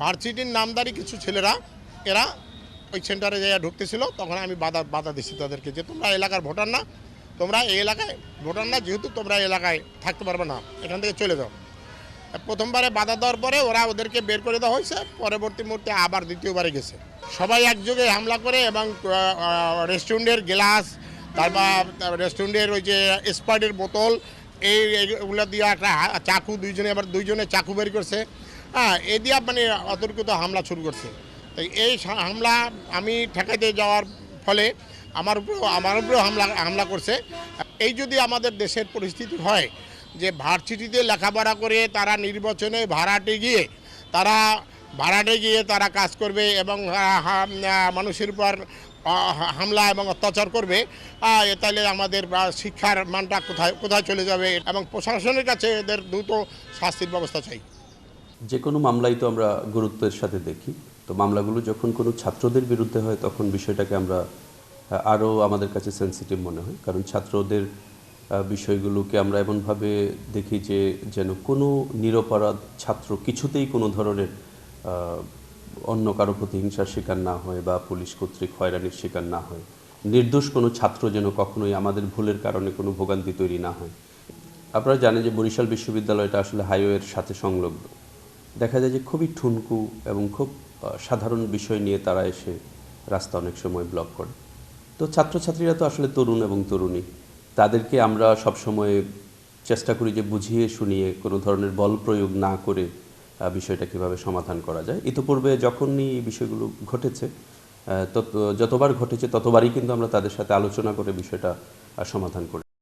ভার্সিটির নামদারি কিছু ছেলেরা, এরা ওই সেন্টারে যাইয়া ঢুকতেছিল, তখন আমি বাধা বাধা দিচ্ছি তাদেরকে যে তোমরা এলাকার ভোটার না, তোমরা এই এলাকায় ভোটার না, যেহেতু তোমরা এলাকায় থাকতে পারবে না, এখান থেকে চলে যাও। প্রথমবারে বাধা দেওয়ার পরে ওরা ওদেরকে বের করে দেওয়া হয়েছে, পরবর্তী মুহূর্তে আবার দ্বিতীয়বারে গেছে। সবাই একযোগে হামলা করে এবং রেস্টুরেন্টের গ্লাস, তারপর রেস্টুরেন্টের ওই যে স্পাইটের বোতল, এই এগুলো দিয়ে একটা চাকু দুইজনে, আবার দুইজনে চাকু বের করছে। হ্যাঁ এ মানে অতর্কিত হামলা শুরু করছে। তাই এই হামলা আমি ঠেকাইতে যাওয়ার ফলে আমার উপরেও আমার উপরেও হামলা হামলা করছে। এই যদি আমাদের দেশের পরিস্থিতি হয় যে ভার্সিটিতে লেখাপড়া করে তারা নির্বাচনে ভাড়াটে গিয়ে তারা ভাড়াটে গিয়ে তারা কাজ করবে এবং মানুষের উপর হামলা এবং অত্যাচার করবে তাহলে আমাদের শিক্ষার মানটা কোথায় কোথায় চলে যাবে এবং প্রশাসনের কাছে এদের দ্রুত শাস্তির ব্যবস্থা চাই। যে কোনো মামলাই তো আমরা গুরুত্বের সাথে দেখি। তো মামলাগুলো যখন কোনো ছাত্রদের বিরুদ্ধে হয়, তখন বিষয়টাকে আমরা আরও আমাদের কাছে সেন্সিটিভ মনে হয়। কারণ ছাত্রদের বিষয়গুলোকে আমরা এমনভাবে দেখি যে, যেন কোনো নিরপরাধ ছাত্র কিছুতেই কোনো ধরনের অন্য কারও প্রতি হিংসার শিকার না হয় বা পুলিশ কর্তৃক হয়রানির শিকার না হয়। নির্দোষ কোনো ছাত্র যেন কখনোই আমাদের ভুলের কারণে কোনো ভোগান্তি তৈরি না হয়। আপনারা জানেন যে বরিশাল বিশ্ববিদ্যালয়টা আসলে হাইওয়ের সাথে সংলগ্ন। দেখা যায় যে খুবই ঠুনকু এবং খুব সাধারণ বিষয় নিয়ে তারা এসে রাস্তা অনেক সময় ব্লক করে। তো ছাত্রছাত্রীরা তো আসলে তরুণ এবং তরুণী। তাদেরকে আমরা সবসময় চেষ্টা করি যে বুঝিয়ে শুনিয়ে কোনো ধরনের বল প্রয়োগ না করে বিষয়টা কীভাবে সমাধান করা যায়। ইতোপূর্বে যখনই এই বিষয়গুলো ঘটেছে তত, যতবার ঘটেছে ততবারই কিন্তু আমরা তাদের সাথে আলোচনা করে বিষয়টা সমাধান করে